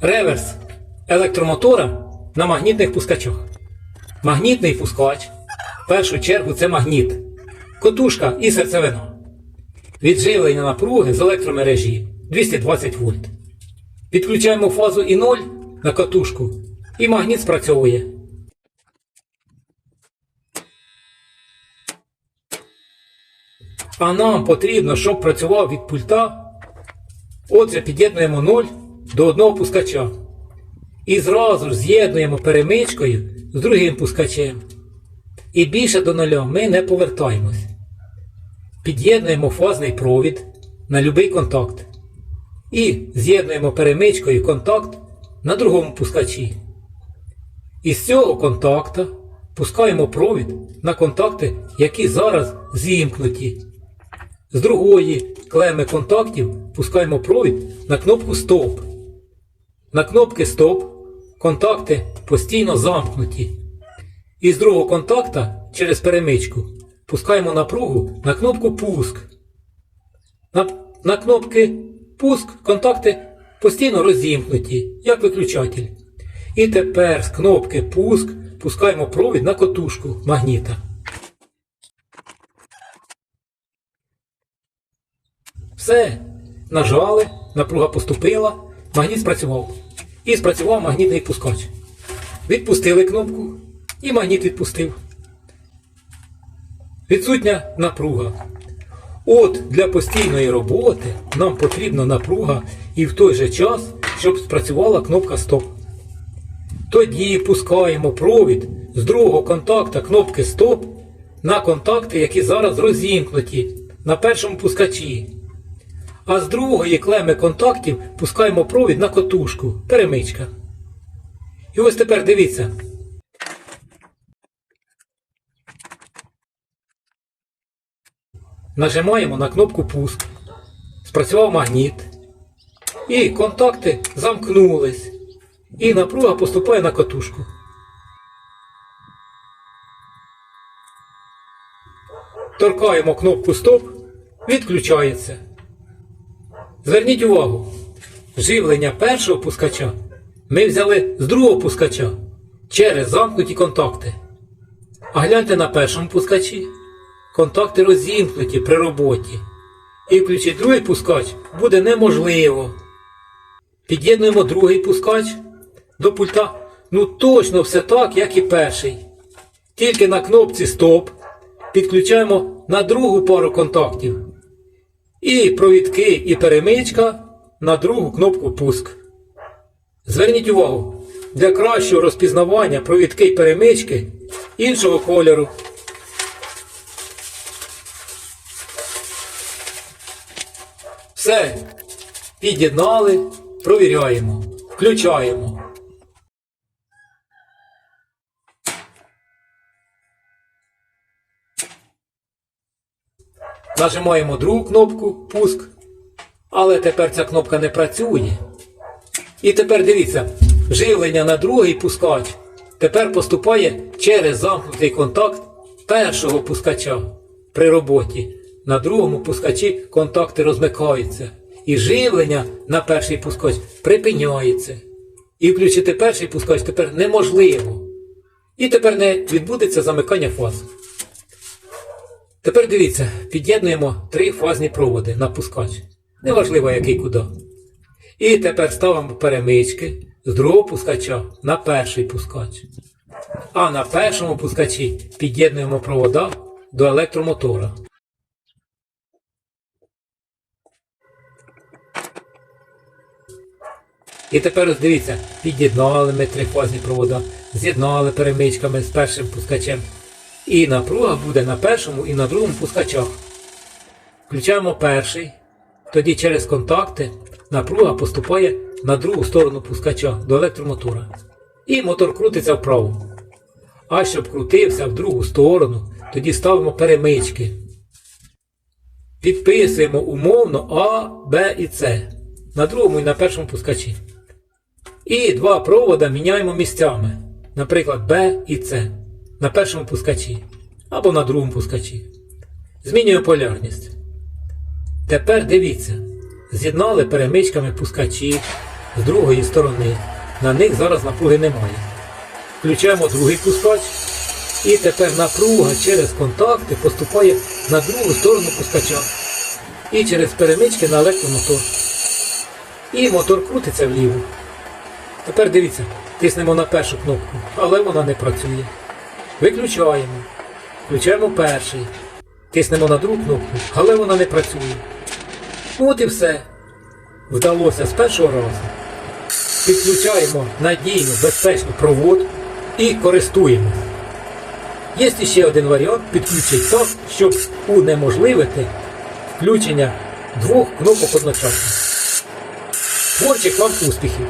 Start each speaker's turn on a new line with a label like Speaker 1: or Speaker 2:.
Speaker 1: Реверс електромотора на магнітних пускачах. Магнітний пускач. В першу чергу це магніт. Котушка і серцевина. Відживлення напруги з електромережі 220 вольт. Підключаємо фазу і 0 на катушку, і магніт спрацьовує. А нам потрібно, щоб працював від пульта. Отже, під'єднуємо 0 до одного пускача. І зразу ж з'єднуємо перемичкою з другим пускачем. І більше до нуля ми не повертаємось. Під'єднуємо фазний провід на будь-який контакт. І з'єднуємо перемичкою контакт на другому пускачі. Із цього контакта пускаємо провід на контакти, які зараз зімкнуті. З другої клеми контактів пускаємо провід на кнопку Стоп. На кнопки Стоп контакти постійно замкнуті. І з другого контакта через перемичку пускаємо напругу на кнопку Пуск. На, на кнопки Пуск контакти постійно розімкнуті, як виключатель. І тепер з кнопки Пуск пускаємо провід на котушку магніта. Все. Нажали, напруга поступила, магніт спрацював. І спрацював магнітний пускач. Відпустили кнопку, і магніт відпустив. Відсутня напруга. От для постійної роботи нам потрібна напруга і в той же час, щоб спрацювала кнопка Стоп. Тоді пускаємо провід з другого контакта кнопки Стоп на контакти, які зараз розімкнуті на першому пускачі. А з другої клеми контактів пускаємо провід на котушку, перемичка. І ось тепер дивіться. Нажимаємо на кнопку пуск. Спрацював магніт. І контакти замкнулись. І напруга поступає на катушку. Торкаємо кнопку Стоп, відключається. Зверніть увагу, живлення першого пускача ми взяли з другого пускача через замкнуті контакти. А гляньте на першому пускачі. Контакти розімкнуті при роботі. І включити другий пускач буде неможливо. Під'єднуємо другий пускач до пульта. Ну точно все так, як і перший. Тільки на кнопці Стоп підключаємо на другу пару контактів. І провідки і перемичка на другу кнопку пуск. Зверніть увагу, для кращого розпізнавання провідки і перемички іншого кольору. Все. Під'єднали, провіряємо, включаємо. Нажимаємо другу кнопку пуск. Але тепер ця кнопка не працює. І тепер дивіться, живлення на другий пускач тепер поступає через замкнутий контакт першого пускача при роботі. На другому пускачі контакти розмикаються. І живлення на перший пускач припиняється. І включити перший пускач тепер неможливо. І тепер не відбудеться замикання фаз. Тепер дивіться, під'єднуємо три фазні проводи на пускач. Неважливо, який куди. І тепер ставимо перемички з другого пускача на перший пускач. А на першому пускачі під'єднуємо провода до електромотора. І тепер ось дивіться, під'єднали ми трифазні провода, з'єднали перемичками з першим пускачем. І напруга буде на першому і на другому пускачах. Включаємо перший, тоді через контакти напруга поступає на другу сторону пускача до електромотора. І мотор крутиться вправо. А щоб крутився в другу сторону, тоді ставимо перемички. Підписуємо умовно А, Б і С на другому і на першому пускачі. І два провода міняємо місцями, наприклад, Б і С на першому пускачі або на другому пускачі. Змінюємо полярність. Тепер дивіться, з'єднали перемичками пускачі, з другої сторони. На них зараз напруги немає. Включаємо другий пускач. І тепер напруга через контакти поступає на другу сторону пускача. І через перемички на електромотор. І мотор крутиться вліво. Тепер дивіться, тиснемо на першу кнопку, але вона не працює. Виключаємо. Включаємо перший. Тиснемо на другу кнопку, але вона не працює. От і все. Вдалося з першого разу. Підключаємо надійну безпечну провод і користуємося. Є ще один варіант підключити так, щоб унеможливити включення двох кнопок одночасно. Творчих вам успіхів!